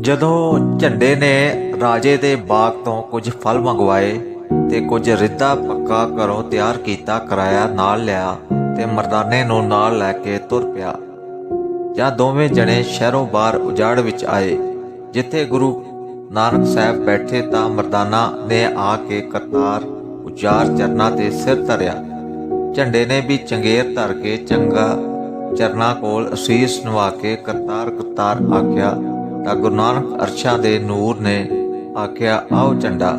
ਜਦੋਂ ਝੰਡੇ ਨੇ ਰਾਜੇ ਦੇ ਬਾਗ ਤੋਂ ਕੁਝ ਫਲ ਮੰਗਵਾਏ ਤੇ ਕੁਝ ਰਿੱਧਾ ਪੱਕਾ ਘਰੋਂ ਤਿਆਰ ਕੀਤਾ, ਕਰਾਇਆ ਨਾਲ ਲਿਆ ਤੇ ਮਰਦਾਨੇ ਨੂੰ ਨਾਲ ਲੈ ਕੇ ਤੁਰ ਪਿਆ। ਜਾਂ ਦੋਵੇਂ ਜਣੇ ਸ਼ਹਿਰੋਂ ਬਾਹਰ ਉਜਾੜ ਵਿੱਚ ਆਏ। ਜਿੱਥੇ ਗੁਰੂ ਨਾਨਕ ਸਾਹਿਬ ਬੈਠੇ ਤਾਂ ਮਰਦਾਨਾ ਨੇ ਆ ਕੇ ਕਰਤਾਰ ਉਚਾਰ ਚਰਨਾਂ ਤੇ ਸਿਰ ਧਰਿਆ। ਝੰਡੇ ਨੇ ਵੀ ਚੰਗੇਰ ਧਰ ਕੇ ਚੰਗਾ ਚਰਨਾਂ ਕੋਲ ਅਸੀਸ ਨਵਾ ਕੇ ਕਰਤਾਰ ਕਰਤਾਰ ਆਖਿਆ ਤਾਂ ਗੁਰੂ ਨਾਨਕ ਅਰਸ਼ਾਂ ਦੇ ਨੂਰ ਨੇ ਆਖਿਆ, ਆਓ ਝੰਡਾ।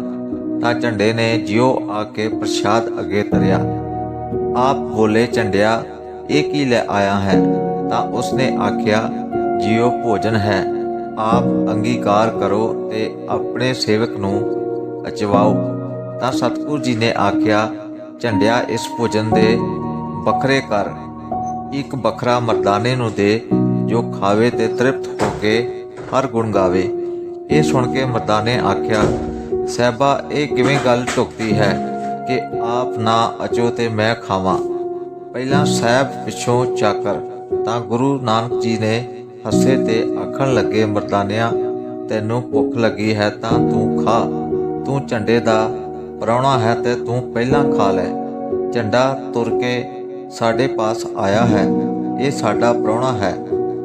ਤਾਂ ਝੰਡੇ ਨੇ ਜਿਉ ਆ ਕੇ ਪ੍ਰਸ਼ਾਦ ਅੱਗੇ ਧਰਿਆ। ਆਪ ਬੋਲੇ ਝੰਡਿਆ, ਇਹ ਕੀ ਲੈ ਆਇਆ ਹੈ? ਤਾਂ ਉਸਨੇ ਆਖਿਆ, ਜਿਉ ਭੋਜਨ ਹੈ, ਆਪ ਅੰਗੀਕਾਰ ਕਰੋ ਤੇ ਆਪਣੇ ਸੇਵਕ ਨੂੰ ਅਚਵਾਓ। ਤਾਂ ਸਤਿਗੁਰੂ ਜੀ ਨੇ ਆਖਿਆ, ਝੰਡਿਆ ਇਸ ਭੋਜਨ ਦੇ ਵੱਖਰੇ ਕਰ। ਇੱਕ ਵੱਖਰਾ ਮਰਦਾਨੇ ਨੂੰ ਦੇ ਜੋ ਖਾਵੇ ਤੇ ਤ੍ਰਿਪਤ ਹੋ ਕੇ ਹਰ ਗੁਣ ਗਾਵੇ। ਇਹ ਸੁਣ ਕੇ ਮਰਦਾਨੇ ਆਖਿਆ, ਸਹਿਬਾ, ਇਹ ਕਿਵੇਂ ਗੱਲ ਢੁਕਤੀ ਹੈ ਕਿ ਆਪ ਨਾ ਅਚੋ ਤੇ ਮੈਂ ਖਾਵਾਂ? ਪਹਿਲਾਂ ਸਾਹਿਬ ਪਿੱਛੋਂ ਚਾਕਰ ਤਾਂ ਗੁਰੂ ਨਾਨਕ ਜੀ ਨੇ ਹੱਸੇ ਤੇ ਆਖਣ ਲੱਗੇ, ਮਰਦਾਨਿਆਂ, ਤੈਨੂੰ ਭੁੱਖ ਲੱਗੀ ਹੈ ਤਾਂ ਤੂੰ ਖਾ। ਤੂੰ ਝੰਡੇ ਦਾ ਪ੍ਰਾਹੁਣਾ ਹੈ ਤੇ ਤੂੰ ਪਹਿਲਾਂ ਖਾ ਲੈ। ਝੰਡਾ ਤੁਰ ਕੇ ਸਾਡੇ ਪਾਸ ਆਇਆ ਹੈ। ਇਹ ਸਾਡਾ ਪ੍ਰਾਹੁਣਾ ਹੈ।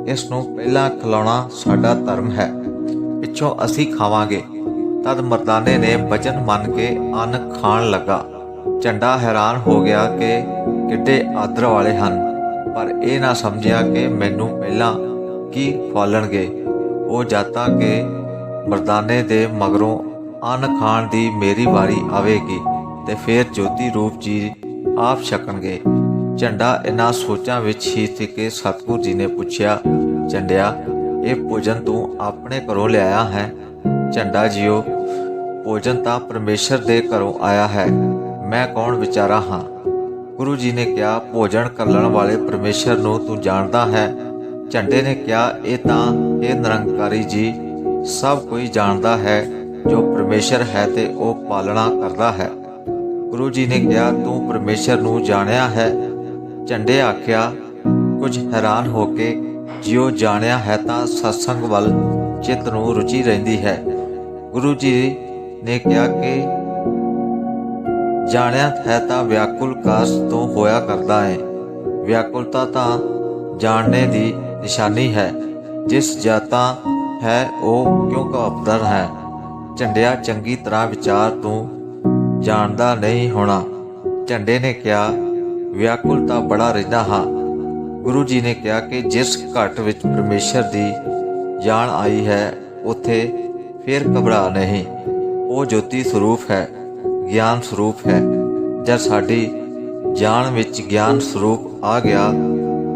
ਇਸ ਨੂੰ ਪਹਿਲਾਂ ਖਿਲਾਉਣਾ ਸਾਡਾ ਧਰਮ ਹੈ। ਪਿੱਛੋਂ ਅਸੀਂ ਖਾਵਾਂਗੇ। ਤਦ ਮਰਦਾਨੇ ਨੇ ਬਚਨ ਮੰਨ ਕੇ ਅੰਨ ਖਾਣ ਲੱਗਾ। ਝੰਡਾ ਹੈਰਾਨ ਹੋ ਗਿਆ ਕਿ ਕਿੱਡੇ ਆਦਰ ਵਾਲੇ ਹਨ। ਪਰ ਇਹ ਨਾ ਸਮਝਿਆ ਕਿ ਮੈਨੂੰ ਪਹਿਲਾਂ ਕੀ ਖਵਾਲਣਗੇ ਉਹ ਜਾਤਾ ਕਿ ਮਰਦਾਨੇ ਦੇ ਮਗਰੋਂ ਅੰਨ ਖਾਣ ਦੀ ਮੇਰੀ ਵਾਰੀ ਆਵੇਗੀ ਤੇ ਫਿਰ ਜੋਤੀ ਰੂਪ ਜੀ ਆਪ ਛਕਣਗੇ। ਝੰਡਾ ਇਹਨਾਂ ਸੋਚਾਂ ਵਿੱਚ ਹੀ ਸੀ ਕਿ ਸਤਿਗੁਰੂ ਜੀ ਨੇ ਪੁੱਛਿਆ ਝੰਡਿਆ ਇਹ ਭੋਜਨ ਤੂੰ ਆਪਣੇ ਘਰੋਂ ਲਿਆਇਆ ਹੈ? ਝੰਡਾ ਜੀਓ, ਭੋਜਨ ਤਾਂ ਪਰਮੇਸ਼ਰ ਦੇ ਘਰੋਂ ਆਇਆ ਹੈ। ਮੈਂ ਕੌਣ ਵਿਚਾਰਾ ਹਾਂ? ਗੁਰੂ ਜੀ ਨੇ ਕਿਹਾ, ਭੋਜਨ ਕਰਲਣ ਵਾਲੇ ਪਰਮੇਸ਼ਰ ਨੂੰ ਤੂੰ ਜਾਣਦਾ ਹੈ। ਝੰਡੇ ਨੇ ਕਿਹਾ, ਇਹ ਤਾਂ, ਇਹ ਨਿਰੰਕਾਰੀ ਜੀ, ਸਭ ਕੋਈ ਜਾਣਦਾ ਹੈ। ਜੋ ਪਰਮੇਸ਼ਰ ਹੈ ਤੇ ਉਹ ਪਾਲਣਾ ਕਰਦਾ ਹੈ। ਗੁਰੂ ਜੀ ਨੇ ਕਿਹਾ, ਤੂੰ ਪਰਮੇਸ਼ਰ ਨੂੰ ਜਾਣਿਆ ਹੈ ਝੰਡੇ ਆਖਿਆ, ਕੁਝ ਹੈਰਾਨ ਹੋ ਕੇ ਜਿਉ ਜਾਣਿਆ ਹੈ ਤਾਂ ਸਤਸੰਗ ਵੱਲ ਚਿੱਤ ਨੂੰ ਰੁਚੀ ਰਹਿੰਦੀ ਹੈ। ਗੁਰੂ ਜੀ ਨੇ ਕਿਹਾ ਕਿ ਜਾਣਿਆ ਹੈ ਤਾਂ ਵਿਆਕੁਲ ਕਾਸ ਤੋਂ ਹੋਇਆ ਕਰਦਾ ਹੈ। ਵਿਆਕੁਲਤਾ ਤਾਂ ਜਾਣਨੇ ਦੀ ਨਿਸ਼ਾਨੀ ਹੈ। ਜਿਸ ਜਾਤਾ ਹੈ ਉਹ ਕਿਉਂ ਕਾਪਦਰ ਹੈ? ਝੰਡਿਆ ਚੰਗੀ ਤਰ੍ਹਾਂ ਵਿਚਾਰ ਤੂੰ ਜਾਣਦਾ ਨਹੀਂ ਹੋਣਾ। ਝੰਡੇ ਨੇ ਕਿਹਾ ਵਿਆਕੁਲਤਾ ਬੜਾ ਰਹਿੰਦਾ ਹਾਂ। ਗੁਰੂ ਜੀ ਨੇ ਕਿਹਾ ਕਿ ਜਿਸ ਘਟ ਵਿੱਚ ਪਰਮੇਸ਼ਰ ਦੀ ਜਾਣ ਆਈ ਹੈ, ਉਥੇ ਫਿਰ ਘਬਰਾ ਨਹੀਂ। ਉਹ ਜੋਤੀ ਸਰੂਪ ਹੈ, ਗਿਆਨ ਸਰੂਪ ਹੈ। ਜਦ ਸਾਡੀ ਜਾਣ ਵਿੱਚ ਗਿਆਨ ਸਰੂਪ ਆ ਗਿਆ,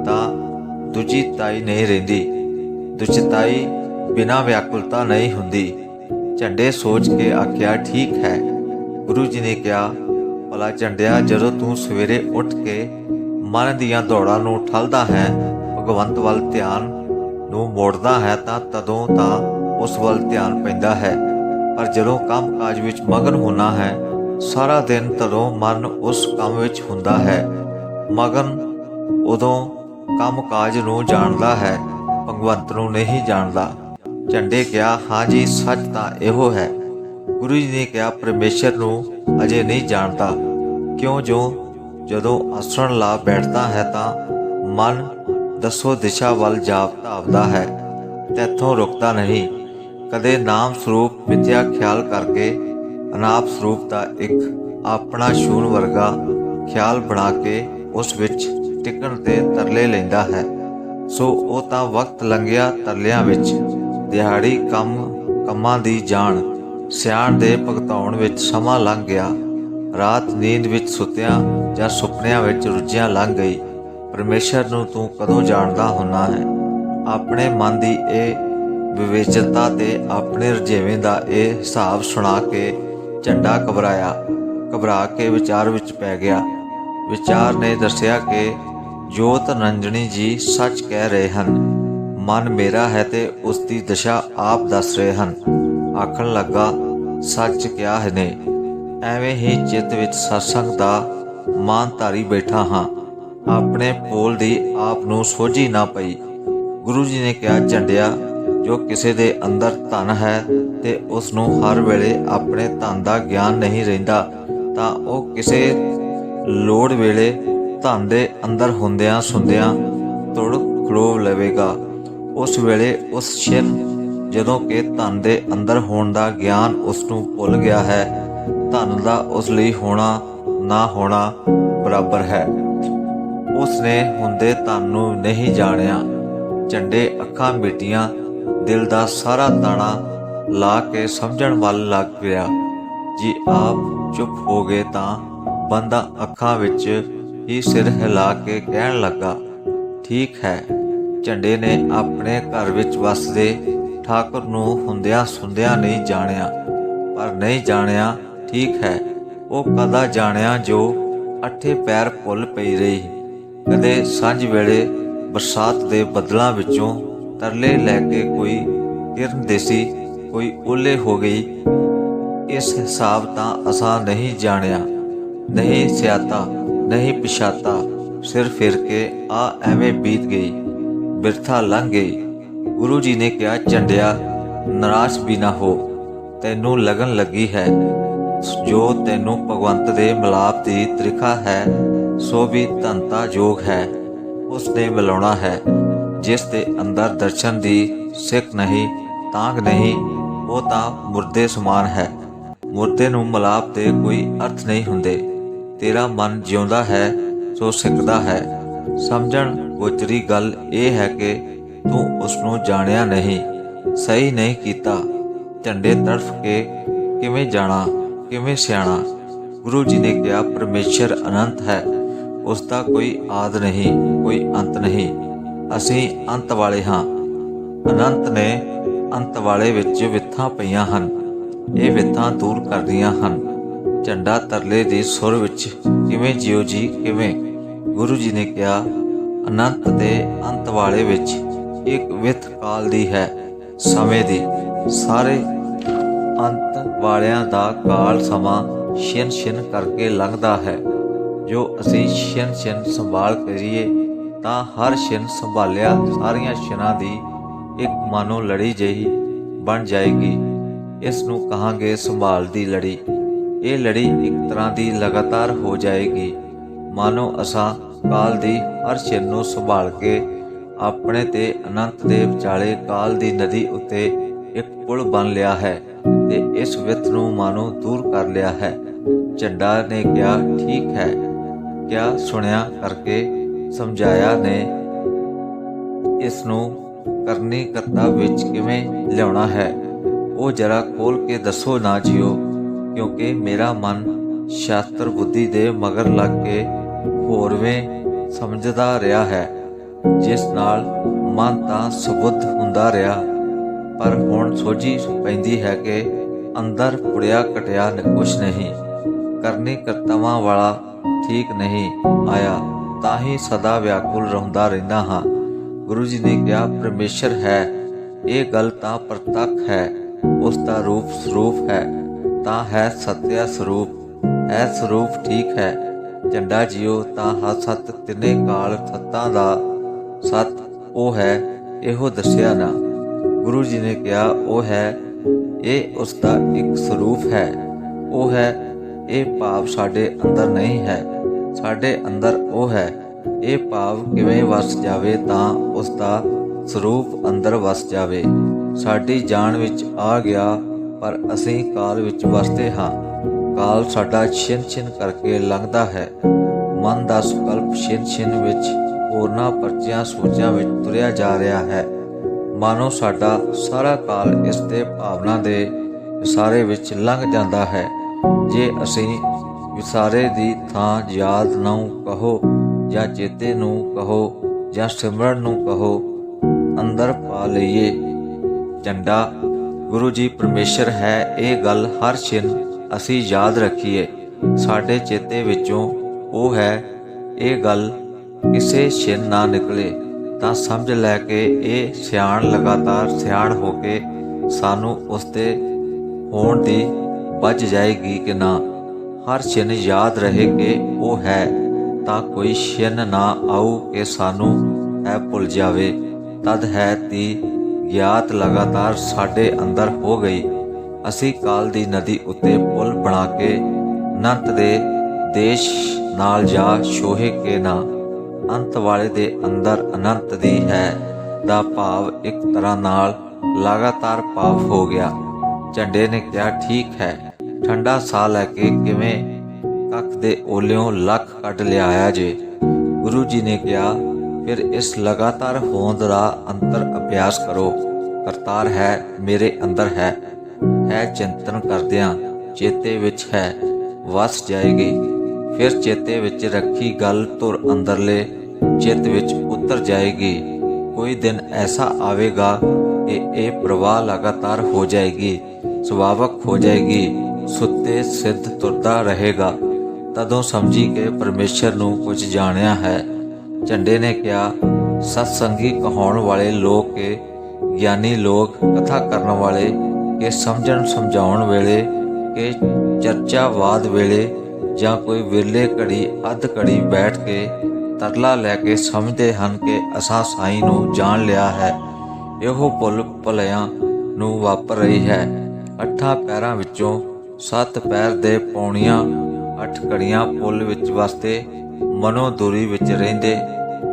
ਤਾਂ ਦੂਜੀ ਤਾਈ ਨਹੀਂ ਰਹਿੰਦੀ। ਦੁਚਿਤਾਈ ਬਿਨਾ ਵਿਆਕੁਲਤਾ ਨਹੀਂ ਹੁੰਦੀ। ਝੰਡੇ ਸੋਚ ਕੇ ਆਖਿਆ, ਠੀਕ ਹੈ। ਗੁਰੂ ਜੀ ਨੇ ਕਿਹਾ ਭਲਾ ਝੰਡਿਆ ਜਦੋਂ ਤੂੰ ਸਵੇਰੇ ਉੱਠ ਕੇ ਮਨ ਦੀਆਂ ਦੌੜਾਂ ਨੂੰ ਠਲਦਾ ਹੈ, ਭਗਵੰਤ ਵੱਲ ਧਿਆਨ ਨੂੰ ਮੋੜਦਾ ਹੈ, ਤਾਂ ਤਦੋਂ ਤਾਂ ਉਸ ਵੱਲ ਧਿਆਨ ਪੈਂਦਾ ਹੈ। ਪਰ ਜਦੋਂ ਕੰਮ ਕਾਜ ਵਿੱਚ ਮਗਨ ਹੋਣਾ ਹੈ, ਸਾਰਾ ਦਿਨ ਤਦੋਂ ਮਨ ਉਸ ਕੰਮ ਵਿੱਚ ਹੁੰਦਾ ਹੈ। ਮਗਨ ਉਦੋਂ ਕੰਮ ਕਾਜ ਨੂੰ ਜਾਣਦਾ ਹੈ, ਭਗਵੰਤ ਨੂੰ ਨਹੀਂ ਜਾਣਦਾ। ਝੰਡੇ ਕਿਹਾ ਹਾਂਜੀ ਸੱਚ ਤਾਂ ਇਹੋ ਹੈ। ਗੁਰੂ ਜੀ ਨੇ ਕਿਹਾ, ਪਰਮੇਸ਼ਰ ਨੂੰ ਅਜੇ ਨਹੀਂ ਜਾਣਦਾ। ਕਿਉਂ ਜੋ ਜਦੋਂ ਆਸਣ ਲਾ ਬੈਠਦਾ ਹੈ ਤਾਂ ਮਨ ਦਸੋ ਦਿਸ਼ਾ ਵੱਲ ਜਾਪ ਧਾਵਦਾ ਹੈ। ਤੇਥੋਂ ਰੁਕਦਾ ਨਹੀਂ। ਕਦੇ ਨਾਮ ਸਰੂਪ ਵਿਦਿਆ ਖਿਆਲ ਕਰਕੇ ਅਨਾਪ ਸਰੂਪ ਦਾ ਇੱਕ ਆਪਣਾ ਸ਼ੂਨ ਵਰਗਾ ਖਿਆਲ ਬਣਾ ਕੇ ਉਸ ਵਿੱਚ ਟਿਕਣ ਤੇ ਤਰਲੇ ਲੈਂਦਾ ਹੈ। ਸੋ ਉਹ ਤਾਂ ਵਕਤ ਲੰਘਿਆ ਤਰਲਿਆਂ ਵਿੱਚ। ਦਿਹਾੜੀ ਕੰਮ ਕੰਮਾਂ ਦੀ ਜਾਣ। ਸਿਆਣ ਦੇ ਭਗਤਾਉਣ ਵਿੱਚ ਸਮਾਂ ਲੰਘ ਗਿਆ। ਰਾਤ ਨੀਂਦ ਵਿੱਚ ਸੁੱਤਿਆਂ ਜਾਂ ਸੁਪਨਿਆਂ ਵਿੱਚ ਰੁੱਝਿਆਂ ਲੰਘ ਗਈ। ਪਰਮੇਸ਼ਰ ਨੂੰ ਤੂੰ ਕਦੋਂ ਜਾਣਦਾ ਹੁੰਨਾ ਹੈ? ਆਪਣੇ ਮਨ ਦੀ ਇਹ ਵਿਵੇਚਨਤਾ ਤੇ ਆਪਣੇ ਰਜੇਵੇਂ ਦਾ ਇਹ ਹਿਸਾਬ ਸੁਣਾ ਕੇ ਝੰਡਾ ਘਬਰਾਇਆ, ਘਬਰਾ ਕੇ ਵਿਚਾਰ ਵਿੱਚ ਪੈ ਗਿਆ। ਵਿਚਾਰ ਨੇ ਦੱਸਿਆ ਕਿ ਜੋਤ ਨੰਜਣੀ ਜੀ ਸੱਚ ਕਹਿ ਰਹੇ ਹਨ, ਮਨ ਮੇਰਾ ਹੈ ਤੇ ਉਸ ਦੀ ਦਸ਼ਾ ਆਪ ਦੱਸ ਰਹੇ ਹਨ। ਆਖਣ ਲੱਗਾ, ਸੱਚ ਕਿਹਾ ਹੈ ਨੇ, ਐਵੇਂ ਹੀ ਚਿੱਤ ਵਿੱਚ ਸਤਸੰਗ ਦਾ ਮਾਨ ਧਾਰੀ ਬੈਠਾ ਹਾਂ। ਆਪਣੇ ਪੋਲ ਦੀ ਆਪ ਨੂੰ ਸੋਝੀ ਨਾ ਪਈ। ਗੁਰੂ ਜੀ ਨੇ ਕਿਹਾ, ਝੰਡਿਆ, ਜੋ ਕਿਸੇ ਦੇ ਅੰਦਰ ਧਨ ਹੈ ਤੇ ਉਸ ਨੂੰ ਹਰ ਵੇਲੇ ਆਪਣੇ ਧਨ ਦਾ ਗਿਆਨ ਨਹੀਂ ਰਹਿੰਦਾ, ਤਾਂ ਉਹ ਕਿਸੇ ਲੋੜ ਵੇਲੇ ਧਨ ਦੇ ਅੰਦਰ ਹੁੰਦਿਆਂ ਸੁੰਦਿਆਂ ਤੁੜ ਖੜੋ ਲਵੇਗਾ। ਉਸ ਵੇਲੇ ਉਸ ਛਿਨ ਜਦੋਂ ਕਿ ਧਨ ਦੇ ਅੰਦਰ ਹੋਣ ਦਾ ਗਿਆਨ ਉਸ ਨੂੰ ਭੁੱਲ ਗਿਆ ਹੈ, ਧਨ ਦਾ ਉਸ ਲਈ ਹੋਣਾ ਨਾ ਹੋਣਾ ਬਰਾਬਰ ਹੈ। ਉਸ ਨੇ ਹੁੰਦੇ ਧਨ ਨੂੰ ਨਹੀਂ ਜਾਣਿਆ। ਝੰਡੇ, ਅੱਖਾਂ, ਮੀਟੀਆਂ, ਦਿਲ ਦਾ ਸਾਰਾ ਤਾਣਾ ਲਾ ਕੇ ਸਮਝਣ ਵੱਲ ਲੱਗ ਪਿਆ। ਜੀ ਆਪ ਚੁੱਪ ਹੋ ਗਏ ਤਾਂ ਬੰਦਾ ਅੱਖਾਂ ਵਿੱਚ ਹੀ ਸਿਰ ਹਿਲਾ ਕੇ ਕਹਿਣ ਲੱਗਾ, ਠੀਕ ਹੈ। ਝੰਡੇ ਨੇ ਆਪਣੇ ਘਰ ਵਿੱਚ ਵਸਦੇ ਠਾਕੁਰ ਨੂੰ ਹੁੰਦਿਆਂ ਸੁੰਦਿਆਂ ਨਹੀਂ ਜਾਣਿਆ, ਪਰ ਨਹੀਂ ਜਾਣਿਆ ਠੀਕ ਹੈ। ਉਹ ਕਦਾ ਜਾਣਿਆ ਜੋ ਅੱਠੇ ਪੈਰ ਭੁੱਲ ਪਈ ਰਹੀ। ਕਦੇ ਸਾਂਝ ਵੇਲੇ ਬਰਸਾਤ ਦੇ ਬੱਦਲਾਂ ਵਿੱਚੋਂ ਤਰਲੇ ਲੈ ਕੇ ਕੋਈ ਕਿਰਨ ਦੇਸੀ, ਕੋਈ ਓਲੇ ਹੋ ਗਈ। ਇਸ ਹਿਸਾਬ ਤਾਂ ਅਸਾਂ ਨਹੀਂ ਜਾਣਿਆ, ਨਹੀਂ ਸਿਆਤਾ, ਨਹੀਂ ਪਛਾਤਾ। ਸਿਰ ਫਿਰ ਕੇ ਆ ਐਵੇਂ ਬੀਤ ਗਈ, ਬਿਰਥਾ ਲੰਘ ਗਈ। ਗੁਰੂ ਜੀ ਨੇ ਕਿਹਾ, ਚੰਡਿਆ, ਨਿਰਾਸ਼ ਵੀ ਨਾ ਹੋ। ਤੈਨੂੰ ਲਗਨ ਲੱਗੀ ਹੈ। ਜੋ ਤੈਨੂੰ ਭਗਵੰਤ ਦੇ ਮਿਲਾਪ ਦੀ ਤ੍ਰਿਖਾ ਹੈ, ਸੋ ਵੀ ਧੰਤਾ ਜੋਗ ਹੈ। ਉਸ ਨੇ ਮਿਲਾਉਣਾ ਹੈ। ਜਿਸ ਦੇ ਅੰਦਰ ਦਰਸ਼ਨ ਦੀ ਸਿੱਖ ਨਹੀਂ ਤਾਂਗ ਨਹੀਂ, ਉਹ ਤਾਂ ਮੁਰਦੇ ਸਮਾਨ ਹੈ। ਮੁਰਦੇ ਨੂੰ ਮਿਲਾਪ ਤੇ ਕੋਈ ਅਰਥ ਨਹੀਂ ਹੁੰਦੇ। ਤੇਰਾ ਮਨ ਜਿਉਂਦਾ ਹੈ, ਸੋ ਸਿੱਖਦਾ ਹੈ। ਸਮਝਣ ਗੋਚਰੀ ਗੱਲ ਇਹ ਹੈ ਕਿ ਤੂੰ ਉਸ ਨੂੰ ਜਾਣਿਆ ਨਹੀਂ, ਸਹੀ ਨਹੀਂ ਕੀਤਾ। ਝੰਡੇ ਤੜਫ ਕੇ ਕਿਵੇਂ ਜਾਣਾ, ਕਿਵੇਂ ਸਿਆਣਾ? ਗੁਰੂ ਜੀ ਨੇ ਕਿਹਾ, ਪਰਮੇਸ਼ਰ ਅਨੰਤ ਹੈ, ਉਸ ਦਾ ਕੋਈ ਆਦ ਨਹੀਂ, ਕੋਈ ਅੰਤ ਨਹੀਂ। ਅਸੀਂ ਅੰਤ ਵਾਲੇ ਹਾਂ। ਅਨੰਤ ਨੇ ਅੰਤ ਵਾਲੇ ਵਿੱਚ ਵਿਥਾਂ ਪਈਆਂ ਹਨ। ਇਹ ਵਿਥਾਂ ਦੂਰ ਕਰਦੀਆਂ ਹਨ। ਝੰਡਾ ਤਰਲੇ ਦੀ ਸੁਰ ਵਿੱਚ ਕਿਵੇਂ ਜਿਉ ਜੀ, ਕਿਵੇਂ? ਗੁਰੂ ਜੀ ਨੇ ਕਿਹਾ, ਅਨੰਤ ਦੇ ਅੰਤ ਵਾਲੇ ਵਿੱਚ ਇੱਕ ਵਿਥ ਕਾਲ ਦੀ ਹੈ, ਸਮੇਂ ਦੀ। ਸਾਰੇ ਅੰਤ ਵਾਲਿਆਂ ਦਾ ਕਾਲ ਸਮਾਂ ਛਿਨ ਛਿਨ ਕਰਕੇ ਲੰਘਦਾ ਹੈ। ਜੋ ਅਸੀਂ ਛਿਨ ਛਿਨ ਸੰਭਾਲ ਕਰੀਏ, ਤਾਂ ਹਰ ਛਿਨ ਸੰਭਾਲਿਆ ਸਾਰੀਆਂ ਛਿਨਾਂ ਦੀ ਇੱਕ ਮਾਨੋ ਲੜੀ ਜਿਹੀ ਬਣ ਜਾਏਗੀ। ਇਸ ਨੂੰ ਕਹਾਂਗੇ ਸੰਭਾਲ ਦੀ ਲੜੀ। ਇਹ ਲੜੀ ਇੱਕ ਤਰ੍ਹਾਂ ਦੀ ਲਗਾਤਾਰ ਹੋ ਜਾਏਗੀ। ਮਾਨੋ ਅਸਾਂ ਕਾਲ ਦੀ ਹਰ ਛਿਨ ਨੂੰ ਸੰਭਾਲ ਕੇ ਆਪਣੇ ਤੇ ਅਨੰਤ ਦੇ ਵਿਚਾਲੇ ਕਾਲ ਦੀ ਨਦੀ ਉੱਤੇ ਇੱਕ ਪੁਲ ਬਣ ਲਿਆ ਹੈ ਤੇ ਇਸ ਵਿਤ ਨੂੰ ਮਾਨੋ ਦੂਰ ਕਰ ਲਿਆ ਹੈ। ਝੰਡਾ ਨੇ ਕਿਹਾ, ਠੀਕ ਹੈ। ਕਿਆ ਸੁਣਿਆ ਕਰਕੇ ਸਮਝਾਇਆ ਨੇ, ਇਸ ਨੂੰ ਕਰਨੀ ਕਰਤਾ ਵਿੱਚ ਕਿਵੇਂ ਲਿਆਉਣਾ ਹੈ? ਉਹ ਜਰਾ ਖੋਲ ਕੇ ਦੱਸੋ ਨਾ ਜਿਓ, ਕਿਉਂਕਿ ਮੇਰਾ ਮਨ ਸ਼ਾਸਤਰ ਬੁੱਧੀ ਦੇ ਮਗਰ ਲੱਗ ਕੇ ਹੋਰਵੇਂ ਸਮਝਦਾ ਰਿਹਾ ਹੈ। ਜਿਸ ਨਾਲ ਮਨ ਤਾਂ ਸੁਬੁੱਧ ਹੁੰਦਾ ਰਿਹਾ, ਪਰ ਹੁਣ ਸੋਝੀ ਪੈਂਦੀ ਹੈ ਕਿ ਅੰਦਰ ਪੁੜਿਆ ਕਟਿਆ ਕੁਛ ਨਹੀਂ, ਕਰਨੀ ਕਰਤਵਾਂ ਵਾਲਾ ਠੀਕ ਨਹੀਂ ਆਇਆ, ਤਾਂ ਹੀ ਸਦਾ ਵਿਆਕੁਲ ਰਹਿੰਦਾ ਰਹਿੰਦਾ ਹਾਂ। ਗੁਰੂ ਜੀ ਨੇ ਕਿਹਾ, ਪਰਮੇਸ਼ਰ ਹੈ, ਇਹ ਗੱਲ ਤਾਂ ਪ੍ਰਤੱਖ ਹੈ, ਉਸ ਦਾ ਰੂਪ ਸਰੂਪ ਹੈ, ਤਾਂ ਹੈ ਸਤਿਆ ਸਰੂਪ, ਹੈ ਸਰੂਪ ਠੀਕ ਹੈ। ਝੰਡਾ ਜਿਉ ਤਾਂ ਹਾ ਸਤ ਤਿੰਨੇ ਕਾਲ ਸੱਤਾਂ ਦਾ ਸਤ, ਉਹ ਹੈ, ਇਹੋ ਦੱਸਿਆ ਨਾ। ਗੁਰੂ ਜੀ ਨੇ ਕਿਹਾ, ਉਹ ਹੈ, ਇਹ ਉਸ ਦਾ ਇੱਕ ਸਰੂਪ ਹੈ। ਉਹ ਹੈ, ਇਹ ਭਾਵ ਸਾਡੇ ਅੰਦਰ ਨਹੀਂ ਹੈ। ਸਾਡੇ ਅੰਦਰ ਉਹ ਹੈ, ਇਹ ਭਾਵ ਕਿਵੇਂ ਵਸ ਜਾਵੇ ਤਾਂ ਉਸ ਦਾ ਸਰੂਪ ਅੰਦਰ ਵਸ ਜਾਵੇ। ਸਾਡੀ ਜਾਣ ਵਿੱਚ ਆ ਗਿਆ, ਪਰ ਅਸੀਂ ਕਾਲ ਵਿੱਚ ਵਸਦੇ ਹਾਂ। ਕਾਲ ਸਾਡਾ ਛਿਨ ਛਿਨ ਕਰਕੇ ਲੰਘਦਾ ਹੈ। ਮਨ ਦਾ ਸੰਕਲਪ ਛਿਨ ਛਿਨ ਵਿੱਚ ਹੋਰਨਾਂ ਪਰਚਿਆਂ ਸੋਚਾਂ ਵਿੱਚ ਤੁਰਿਆ ਜਾ ਰਿਹਾ ਹੈ। ਮਾਨੋ ਸਾਡਾ ਸਾਰਾ ਕਾਲ ਇਸ ਦੇ ਭਾਵਨਾ ਦੇ ਵਿਸਾਰੇ ਵਿੱਚ ਲੰਘ ਜਾਂਦਾ ਹੈ। ਜੇ ਅਸੀਂ ਵਿਸਾਰੇ ਦੀ ਥਾਂ ਯਾਦ ਨੂੰ ਕਹੋ ਜਾਂ ਚੇਤੇ ਨੂੰ ਕਹੋ ਜਾਂ ਸਿਮਰਨ ਨੂੰ ਕਹੋ, ਅੰਦਰ ਪਾ ਲਈਏ। ਝੰਡਾ, ਗੁਰੂ ਜੀ ਪਰਮੇਸ਼ਰ ਹੈ, ਇਹ ਗੱਲ ਹਰ ਛਿਨ ਅਸੀਂ ਯਾਦ ਰੱਖੀਏ। ਸਾਡੇ ਚੇਤੇ ਵਿੱਚੋਂ ਉਹ ਹੈ, ਇਹ ਗੱਲ ਕਿਸੇ ਛਿਨ ਨਾ ਨਿਕਲੇ, ਤਾਂ ਸਮਝ ਲੈ ਕੇ ਇਹ ਸਿਆਣ ਲਗਾਤਾਰ ਸਿਆਣ ਹੋ ਕੇ ਸਾਨੂੰ ਉਸ ਤੇ ਹੋਣ ਦੀ ਬਚ ਜਾਏਗੀ ਕਿ ਨਾ। ਹਰ ਛਿਨ ਯਾਦ ਰਹੇ ਕਿ ਉਹ ਹੈ, ਤਾਂ ਕੋਈ ਛਿਨ ਨਾ ਆਊ ਕਿ ਸਾਨੂੰ ਇਹ ਭੁੱਲ ਜਾਵੇ। ਤਦ ਹੈ ਤੀ ਗਿਆਤ ਲਗਾਤਾਰ ਸਾਡੇ ਅੰਦਰ ਹੋ ਗਈ। ਅਸੀਂ ਕਾਲ ਦੀ ਨਦੀ ਉੱਤੇ ਪੁਲ ਬਣਾ ਕੇ ਅਨੰਤ ਦੇ ਦੇਸ਼ ਨਾਲ ਜਾ ਸ਼ੋਹੇ ਕੇ ਨਾ। ਅੰਤ ਵਾਲੇ ਦੇ ਅੰਦਰ ਅਨੰਤ ਦੀ ਹੈ ਦਾ ਭਾਵ ਇੱਕ ਤਰ੍ਹਾਂ ਨਾਲ ਲਗਾਤਾਰ ਭਾਵ ਹੋ ਗਿਆ। ਝੰਡੇ ਨੇ ਕਿਹਾ, ਠੀਕ ਹੈ, ਠੰਡਾ ਸਾਹ ਲੈ ਕੇ ਕਿਵੇਂ ਕੱਖ ਦੇ ਓਲਿਓਂ ਲੱਖ ਕੱਢ ਲਿਆਇਆ ਜੇ। ਗੁਰੂ ਜੀ ਨੇ ਕਿਹਾ, ਫਿਰ ਇਸ ਲਗਾਤਾਰ ਹੋਂਦ ਦਾ ਅੰਤਰ ਅਭਿਆਸ ਕਰੋ। ਕਰਤਾਰ ਹੈ, ਮੇਰੇ ਅੰਦਰ ਹੈ। ਹੈ ਚਿੰਤਨ ਕਰਦਿਆਂ ਚੇਤੇ ਵਿੱਚ ਹੈ, ਵਸ ਜਾਏਗੀ। ਫਿਰ ਚੇਤੇ ਵਿੱਚ ਰੱਖੀ ਗੱਲ ਤੁਰ ਅੰਦਰਲੇ, ਚਿੱਤ ਵਿੱਚ ਉਤਰ ਜਾਏਗੀ। ਕੋਈ ਦਿਨ ਐਸਾ ਆਵੇਗਾ ਕਿ ਇਹ ਪ੍ਰਵਾਹ ਲਗਾਤਾਰ ਹੋ ਜਾਏਗੀ, ਸੁਭਾਵਕ ਹੋ ਜਾਏਗੀ, ਸੁੱਤੇ ਸਿੱਧ ਤੁਰਦਾ ਰਹੇਗਾ। ਤਦੋਂ ਸਮਝੀ ਕਿ ਪਰਮੇਸ਼ਰ ਨੂੰ ਕੁਝ ਜਾਣਿਆ ਹੈ। ਝੰਡੇ ਨੇ ਕਿਹਾ, ਸਤਸੰਗੀ ਕਹਾਉਣ ਵਾਲੇ ਲੋਕ ਕੇ ਗਿਆਨੀ ਲੋਕ ਕਥਾ ਕਰਨ ਵਾਲੇ ਕਿ ਸਮਝਣ ਸਮਝਾਉਣ ਵੇਲੇ ਕਿ ਚਰਚਾਵਾਦ ਵੇਲੇ ਜਾਂ ਕੋਈ ਵਿਰਲੇ ਘੜੀ, ਅੱਧ ਘੜੀ ਬੈਠ ਕੇ ਤਰਲਾ ਲੈ ਕੇ ਸਮਝਦੇ ਹਨ ਕਿ ਅਸਾਂ ਸਾਈਂ ਨੂੰ ਜਾਣ ਲਿਆ ਹੈ। ਇਹੋ ਭੁੱਲ ਭਲਿਆਂ ਨੂੰ ਵਾਪਰ ਰਹੀ ਹੈ। ਅੱਠਾਂ ਪੈਰਾਂ ਵਿੱਚੋਂ ਸੱਤ ਪੈਰ ਦੇ ਪੌਣੀਆਂ ਅੱਠ ਘੜੀਆਂ ਪੁੱਲ ਵਿੱਚ ਵਸਦੇ ਮਨੋ ਦੂਰੀ ਵਿੱਚ ਰਹਿੰਦੇ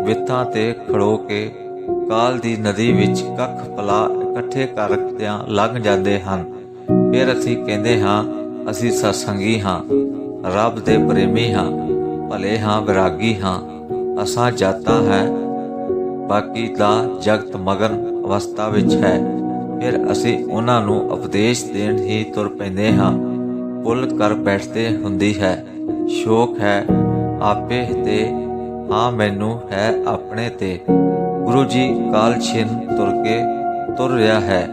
ਵਿਥਾਂ ਤੇ ਖੜੋ ਕੇ ਕਾਲ ਦੀ ਨਦੀ ਵਿੱਚ ਕੱਖ ਪਲਾ ਇਕੱਠੇ ਕਰਦਿਆਂ ਲੰਘ ਜਾਂਦੇ ਹਨ। ਫਿਰ ਅਸੀਂ ਕਹਿੰਦੇ ਹਾਂ, ਅਸੀਂ ਸਤਸੰਗੀ ਹਾਂ। ਰੱਬ ਦੇ ਪ੍ਰੇਮੀ ਹਾਂ, ਭਲੇ ਹਾਂ, ਵਿਰਾਗੀ ਹਾਂ, ਅਸਾਂ ਜਾਤਾ ਹੈ। ਬਾਕੀ ਦਾ ਜਗਤ ਮਗਨ ਅਵਸਥਾ ਵਿੱਚ ਹੈ। ਫਿਰ ਅਸੀਂ ਉਹਨਾਂ ਨੂੰ ਉਪਦੇਸ਼ ਦੇਣ ਹੀ ਤੁਰ ਪੈਂਦੇ ਹਾਂ। ਪੁੱਲ ਕਰ ਬੈਠਦੇ ਹੁੰਦੀ ਹੈ। ਸ਼ੋਕ ਹੈ ਆਪੇ ਤੇ, ਹਾਂ ਮੈਨੂੰ ਹੈ ਆਪਣੇ ਤੇ। ਗੁਰੂ ਜੀ ਕਾਲ ਛਿਨ ਤੁਰ ਕੇ ਤੁਰ ਰਿਹਾ ਹੈ,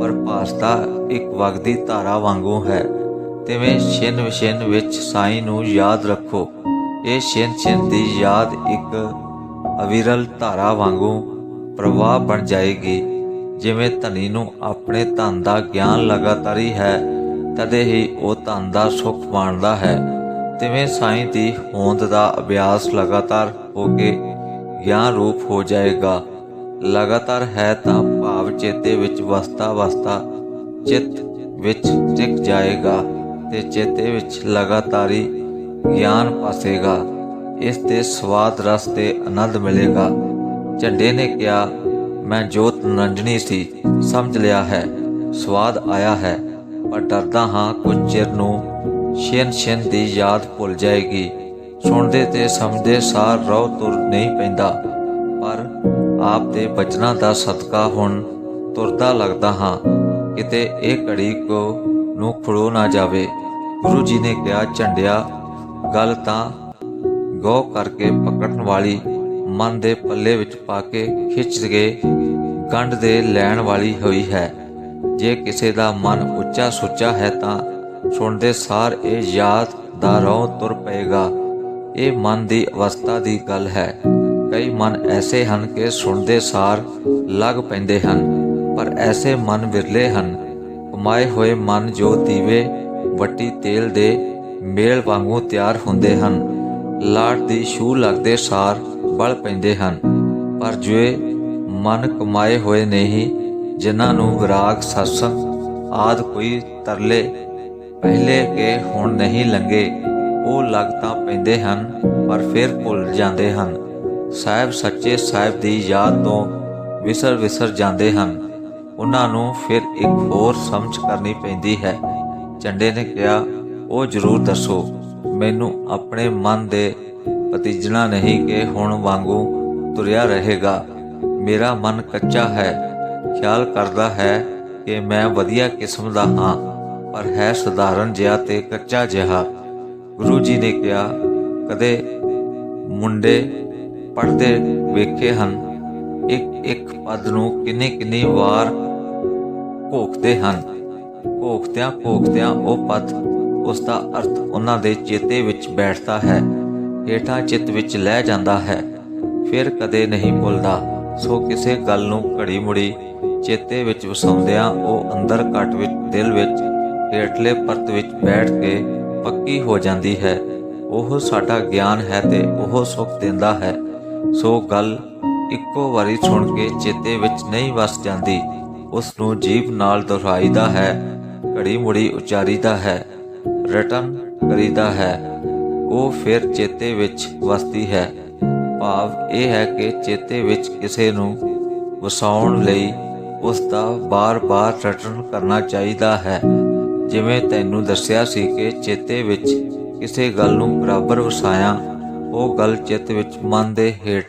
ਪਰ ਭਾਸਤਾ ਇੱਕ ਵਗਦੀ ਧਾਰਾ ਵਾਂਗੂ ਹੈ। ਤਿਵੇਂ ਛਿਨ ਵਿਛਿਨ ਵਿੱਚ ਸਾਈਂ ਨੂੰ ਯਾਦ ਰੱਖੋ। ਇਹ ਛਿਨ ਛਿਨ ਦੀ ਯਾਦ ਇੱਕ ਅਵਿਰਲ ਧਾਰਾ ਵਾਂਗੂ ਪ੍ਰਵਾਹ ਬਣ ਜਾਏਗੀ। ਜਿਵੇਂ ਧਨੀ ਨੂੰ ਆਪਣੇ ਧਨ ਦਾ ਗਿਆਨ ਲਗਾਤਾਰੀ ਹੈ ਤਦੇ ਹੀ ਉਹ ਧਨ ਦਾ ਸੁਖ ਮਾਣਦਾ ਹੈ। ਤਿਵੇਂ ਸਾਈਂ ਦੀ ਹੋਂਦ ਦਾ ਅਭਿਆਸ ਲਗਾਤਾਰ ਹੋ ਕੇ ਗਿਆਨ ਰੂਪ ਹੋ ਜਾਏਗਾ। ਲਗਾਤਾਰ ਹੈ ਤਾਂ ਭਾਵ ਚੇਤੇ ਵਿੱਚ ਵਸਤਾ ਵਸਤਾ ਚਿੱਤ ਵਿੱਚ ਟਿਕ ਜਾਏਗਾ। ਤੇ ਚੇਤੇ ਵਿੱਚ ਲਗਾਤਾਰੀ ਗਿਆਨ ਪਾਸੇਗਾ, ਇਸ ਦੇ ਸਵਾਦ ਰਸ ਤੇ ਆਨੰਦ ਮਿਲੇਗਾ। ਝੰਡੇ ਨੇ ਕਿਹਾ, ਮੈਂ ਜੋਤ ਨੰਜਣੀ ਸੀ, ਸਮਝ ਲਿਆ ਹੈ, ਸਵਾਦ ਆਇਆ ਹੈ, ਪਰ ਡਰਦਾ ਹਾਂ ਕੁਝ ਚਿਰ ਨੂੰ ਛਿਨ ਛਿਨ ਦੀ ਯਾਦ ਭੁੱਲ ਜਾਏਗੀ। ਸੁਣਦੇ ਤੇ ਸਮਝਦੇ ਸਾਰ ਰੋ ਤੁਰ ਨਹੀਂ ਪੈਂਦਾ, ਪਰ ਆਪ ਦੇ ਬਚਨਾਂ ਦਾ ਸਦਕਾ ਹੁਣ ਤੁਰਦਾ ਲੱਗਦਾ ਹਾਂ, ਕਿਤੇ ਇਹ ਘੜੀ ਕੋ ਨੂੰ ਖੜੋ ਨਾ ਜਾਵੇ। ਗੁਰੂ ਜੀ ਨੇ ਕਿਹਾ, ਝੰਡਿਆ, ਗੱਲ ਤਾਂ ਗੋ ਕਰਕੇ ਪਕੜਨ ਵਾਲੀ ਮਨ ਦੇ ਪੱਲੇ ਵਿੱਚ ਪਾ ਕੇ ਖਿੱਚ ਕੇ ਗੰਢ ਦੇ ਲੈਣ ਵਾਲੀ ਹੋਈ ਹੈ। ਜੇ ਕਿਸੇ ਦਾ ਮਨ ਉੱਚਾ ਸੁੱਚਾ ਹੈ ਤਾਂ ਸੁਣਦੇ ਸਾਰ ਇਹ ਯਾਦ ਦਾ ਰੌ ਤੁਰ ਪਏਗਾ। ਇਹ ਮਨ ਦੀ ਅਵਸਥਾ ਦੀ ਗੱਲ ਹੈ। ਕਈ ਮਨ ਐਸੇ ਹਨ ਕਿ ਸੁਣਦੇ ਸਾਰ ਲੱਗ ਪੈਂਦੇ ਹਨ, ਪਰ ਐਸੇ ਮਨ ਵਿਰਲੇ ਹਨ ਕਮਾਏ ਹੋਏ ਮਨ ਜੋ ਦੀਵੇ ਵੱਟੀ ਤੇਲ ਦੇ ਮੇਲ ਵਾਂਗੂ ਤਿਆਰ ਹੁੰਦੇ ਹਨ, ਲਾਟ ਦੀ ਛੂ ਲੱਗਦੇ ਸਾਰ ਬਲ ਪੈਂਦੇ ਹਨ। ਪਰ ਜੇ ਮਨ ਕਮਾਏ ਹੋਏ ਨਹੀਂ, ਜਿਨ੍ਹਾਂ ਨੂੰ ਵਿਰਾਗ ਸਤਸੰਗ ਆਦ ਕੋਈ ਤਰਲੇ ਪਹਿਲੇ ਕੇ ਹੁਣ ਨਹੀਂ ਲੰਗੇ, ਉਹ ਲੱਗ ਤਾਂ ਪੈਂਦੇ ਹਨ, ਪਰ ਫਿਰ ਭੁੱਲ ਜਾਂਦੇ ਹਨ। ਸਾਹਿਬ ਸੱਚੇ ਸਾਹਿਬ ਦੀ ਯਾਦ ਤੋਂ ਵਿਸਰ ਵਿਸਰ ਜਾਂਦੇ ਹਨ। ਉਹਨਾਂ ਨੂੰ ਫਿਰ ਇੱਕ ਹੋਰ ਸਮਝ ਕਰਨੀ ਪੈਂਦੀ ਹੈ। ਝੰਡੇ ਨੇ ਕਿਹਾ, ਉਹ ਜ਼ਰੂਰ ਦੱਸੋ, ਮੈਨੂੰ ਆਪਣੇ ਮਨ ਦੇ ਪਤੀਜਣਾ ਨਹੀਂ ਕਿ ਹੁਣ ਵਾਂਗੂ ਤੁਰਿਆ ਰਹੇਗਾ। ਮੇਰਾ ਮਨ ਕੱਚਾ ਹੈ, ਖਿਆਲ ਕਰਦਾ ਹੈ ਕਿ ਮੈਂ ਵਧੀਆ ਕਿਸਮ ਦਾ ਹਾਂ, ਪਰ ਹੈ ਸਧਾਰਨ ਜਿਹਾ ਤੇ ਕੱਚਾ ਜਿਹਾ। ਗੁਰੂ ਜੀ ਨੇ ਕਿਹਾ, ਕਦੇ ਮੁੰਡੇ ਪੜਦੇ ਵੇਖੇ ਹਨ ਇੱਕ ਪਦ ਨੂੰ ਕਿੰਨੇ ਕਿੰਨੀ ਵਾਰ ਘੋਖਦੇ ਹਨ? ਘੋਖਦਿਆਂ ਘੋਖਦਿਆਂ ਉਹ ਪਦ ਉਸ ਦਾ ਅਰਥ ਉਹਨਾਂ ਦੇ ਚੇਤੇ ਵਿੱਚ ਬੈਠਦਾ ਹੈ, ਹੇਠਾਂ ਚਿੱਤ ਵਿੱਚ ਲੈ ਜਾਂਦਾ ਹੈ। ਫਿਰ ਕਦੇ ਨਹੀਂ ਭੁੱਲਦਾ, ਸੋ ਕਿਸੇ ਗੱਲ ਨੂੰ ਘੜੀ ਮੁੜੀ ਚੇਤੇ ਵਿੱਚ ਵਸਾਉਂਦਿਆਂ ਉਹ ਅੰਦਰ ਘਟ ਵਿੱਚ, ਦਿਲ ਵਿੱਚ, ਹੇਠਲੇ ਪਰਤ ਵਿੱਚ ਬੈਠ ਕੇ ਪੱਕੀ ਹੋ ਜਾਂਦੀ ਹੈ। ਉਹ ਸਾਡਾ ਗਿਆਨ ਹੈ ਤੇ ਉਹ ਸੁਖ ਦਿੰਦਾ ਹੈ। ਸੋ ਗੱਲ ਇੱਕੋ ਵਾਰੀ ਸੁਣ ਕੇ ਚੇਤੇ ਵਿੱਚ ਨਹੀਂ ਵਸ ਜਾਂਦੀ। ਉਸ ਨੂੰ ਜੀਭ ਨਾਲ ਦੁਹਰਾਈਦਾ ਹੈ, ਘੜੀ ਮੁੜੀ ਉਚਾਰੀਦਾ ਹੈ, ਰਟਨ ਕਰੀਦਾ ਹੈ। ਉਹ ਫਿਰ ਚੇਤੇ ਵਿੱਚ ਵਸਦੀ ਹੈ। ਭਾਵ ਇਹ ਹੈ ਕਿ ਚੇਤੇ ਵਿੱਚ ਕਿਸੇ ਨੂੰ ਵਸਾਉਣ ਲਈ ਉਸ ਦਾ ਬਾਰ-ਬਾਰ ਰਟਨ ਕਰਨਾ ਚਾਹੀਦਾ ਹੈ। ਜਿਵੇਂ ਤੈਨੂੰ ਦੱਸਿਆ ਸੀ ਕਿ ਚੇਤੇ ਵਿੱਚ ਕਿਸੇ ਗੱਲ ਨੂੰ ਬਰਾਬਰ ਵਸਾਇਆ, ਉਹ ਗੱਲ ਚਿੱਤ ਵਿੱਚ ਮਨ ਦੇ ਹੇਠ